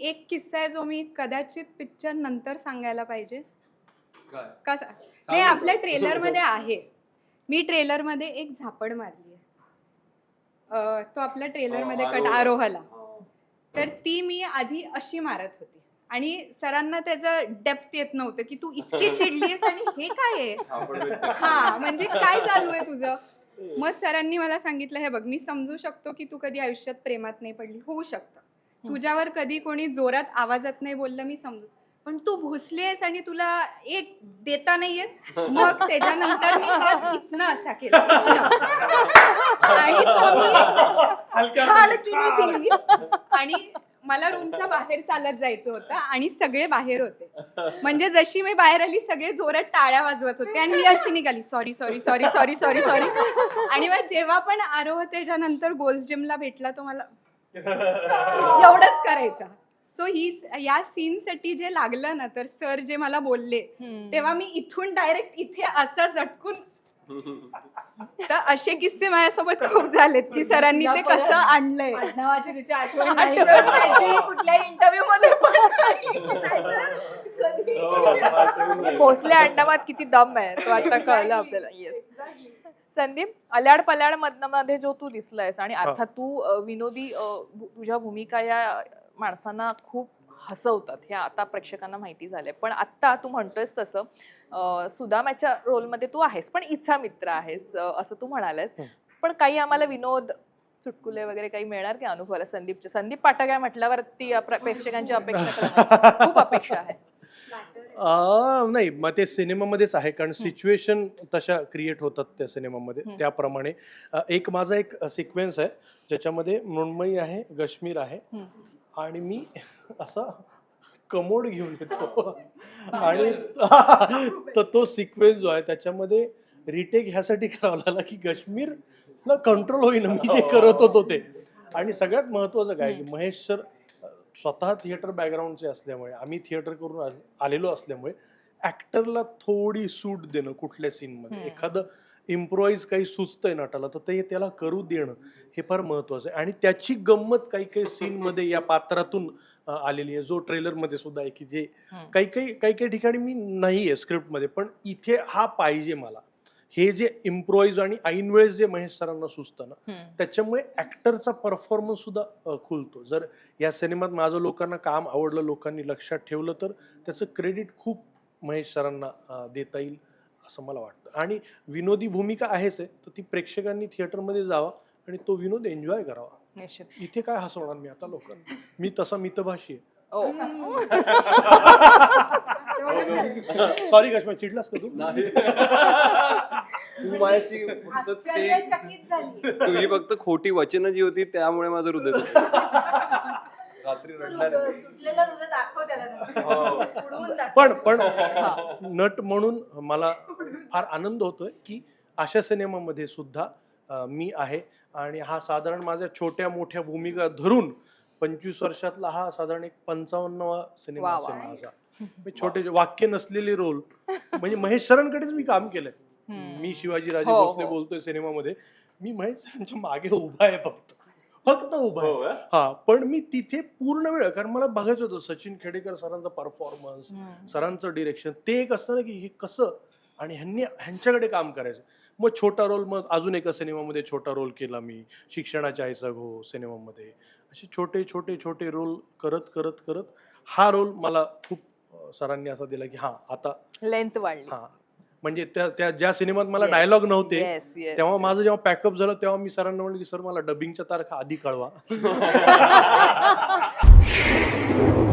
एक किस्सा आहे जो मी कदाचित पिक्चर नंतर सांगायला पाहिजे. कसा नाही आपल्या ट्रेलर मध्ये आहे. मी ट्रेलरमध्ये एक झापड मारली आहे. तो आपल्या ट्रेलरमध्ये कट आरोह. आरोहाला. हो. तर ती मी आधी अशी मारत होती. आणि सरांना त्याचं डेप्थ येत नव्हतं की तू इतकी चिडलीस आणि हे काय आहे. हा म्हणजे काय चालू आहे तुझं? मग सरांनी मला सांगितलं हे बघ मी समजू शकतो की तू कधी आयुष्यात प्रेमात नाही पडली. होऊ शकतं. तुझ्यावर कधी कोणी जोरात आवाजात नाही बोललं मी समजू. पण तू भुसलीयस आणि तुला एक देता नाहीये मग त्याच्यानंतर मी हात इथनं असा केला. आणि तो मी खाडकीने दिली. आणि मला रूमच्या बाहेर चालत जायचं होतं आणि सगळे बाहेर होते. म्हणजे जशी मी बाहेर आली सगळे जोरात टाळ्या वाजवत होते आणि मी अशी निघाली sorry sorry sorry sorry sorry sorry आणि मग जेव्हा पण आरोह त्याच्यानंतर गोल्स जिमला भेटला तो मला एवढंच करायचा. सो ही या सीन साठी जे लागलं ना तर सर जे मला बोलले तेव्हा मी इथून डायरेक्ट इथे असं झटकून तर असे किस्से माझ्यासोबत खूप झालेत की सरांनी ते कसं आणलंय. आडनावाची तिची आठवण नाही. पण माझी कुठल्याही इंटरव्ह्यू मध्ये पण नाही. कधी- हो, भोसले किती दम आहे तो आता कळलं आपल्याला. येस संदीप अल्याड पल्याड मधनं मध्ये जो तू दिसलायस आणि अर्थात तू विनोदी तुझ्या भूमिका या माणसांना खूप हसवतात हे आता प्रेक्षकांना माहिती झालंय. पण आत्ता तू म्हणतोयस तसं अ, सुदामाच्या रोलमध्ये तू आहेस पण इच्छा मित्र आहेस असं तू म्हणालेस हं. पण काही आम्हाला विनोद चुटकुले वगैरे काही मिळणार की अनुभवाला संदीपचे? संदीप पाठक आहे म्हटल्यावर ती अप्र- प्रेक्षकांची अपेक्षा खूप अपेक्षा आहे. नाही मग ते सिनेमामध्येच आहे. कारण सिच्युएशन तशा क्रिएट होतात त्या सिनेमामध्ये. त्याप्रमाणे. एक माझा एक सिक्वेन्स आहे. ज्याच्यामध्ये मृण्मयी आहे गश्मीर आहे. आणि मी असा कमोड घेऊन येतो. आणि तर तो सिक्वेन्स जो आहे त्याच्यामध्ये रिटेक ह्यासाठी करावा लागला की काश्मीरला कंट्रोल होईना. मी जे करत होतो ते. आणि सगळ्यात महत्वाचं काय की महेश सर स्वतः थिएटर बॅकग्राऊंडचे असल्यामुळे आम्ही थिएटर करून आलेलो असल्यामुळे ऍक्टरला थोडी सूट देणं कुठल्या सीनमध्ये. एखादं इम्प्रोवाइज काही सुचतंय नटाला तर ते त्याला करू देणं हे फार महत्वाचं आहे आणि त्याची गंमत काही काही सीनमध्ये या पात्रातून आलेली आहे जो ट्रेलरमध्ये सुद्धा आहे की जे. काही काही काही काही ठिकाणी मी नाही आहे स्क्रिप्टमध्ये पण इथे हा पाहिजे मला हे जे इम्प्रोवाइज आणि ऐन वेळेस जे महेश सरांना सुचतं ना. त्याच्यामुळे ऍक्टरचा परफॉर्मन्स सुद्धा खुलतो. जर या सिनेमात माझं लोकांना काम आवडलं लोकांनी लक्षात ठेवलं तर त्याचं क्रेडिट खूप महेश सरांना देता येईल असं मला वाटतं. आणि विनोदी भूमिका आहेच आहे तर ती प्रेक्षकांनी थिएटरमध्ये जावा आणि तो विनोद एन्जॉय करावा. निश्चित. इथे काय हसवणार मी आता लोकांना मी तसा मितभाषी ओ आहे सॉरी कश्मीर चिडलास का तू नाही तू माझ्याशी फक्त ते आश्चर्यचकित झाली तुझी फक्त खोटी वचनं जी होती त्यामुळे माझं हृदय दुखलं. रात्री रडणार हृदय- तुटलेलं हृदय दाखव त्याला नंतर. हो. उडवून दाखव. पण पण नट म्हणून मला फार आनंद होतोय की अशा सिनेमामध्ये सुद्धा अं, मी आहे आणि हा साधारण माझ्या छोट्या मोठ्या भूमिका धरून पंचवीस वर्षातला हा साधारण एक पंचावन्नवा सिनेमा वा, असेल. माझा मी छोटे वाक्य नसलेले रोल म्हणजे महेश सरांकडेच मी काम केलंय. मी शिवाजी राजे हो, भोसले हो. बोलतोय सिनेमामध्ये मी महेश सरांच्या मागे उभा आहे फक्त फक्त उभा आहे हो? हा पण मी तिथे पूर्ण वेळ कारण मला बघायचं होतं सचिन खेडेकर सरांचा परफॉर्मन्स. सरांचं डिरेक्शन ते एक असतं ना की हे कसं आणि ह्यांनी ह्यांच्याकडे काम करायचं मग छोटा रोल मग अजून एका सिनेमामध्ये छोटा रोल केला मी शिक्षणाच्या आईचा घो सिनेमामध्ये असे छोटे छोटे छोटे रोल करत करत करत हा रोल मला खूप सरांनी असा दिला की हा आता लेंथ वाढली. हा. म्हणजे त्या त्या ज्या सिनेमात मला Yes, डायलॉग नव्हते yes, yes, तेव्हा. माझं जेव्हा पॅकअप झालं तेव्हा मी सरांना म्हणलं की सर मला डबिंगच्या तारखा आधी कळवा.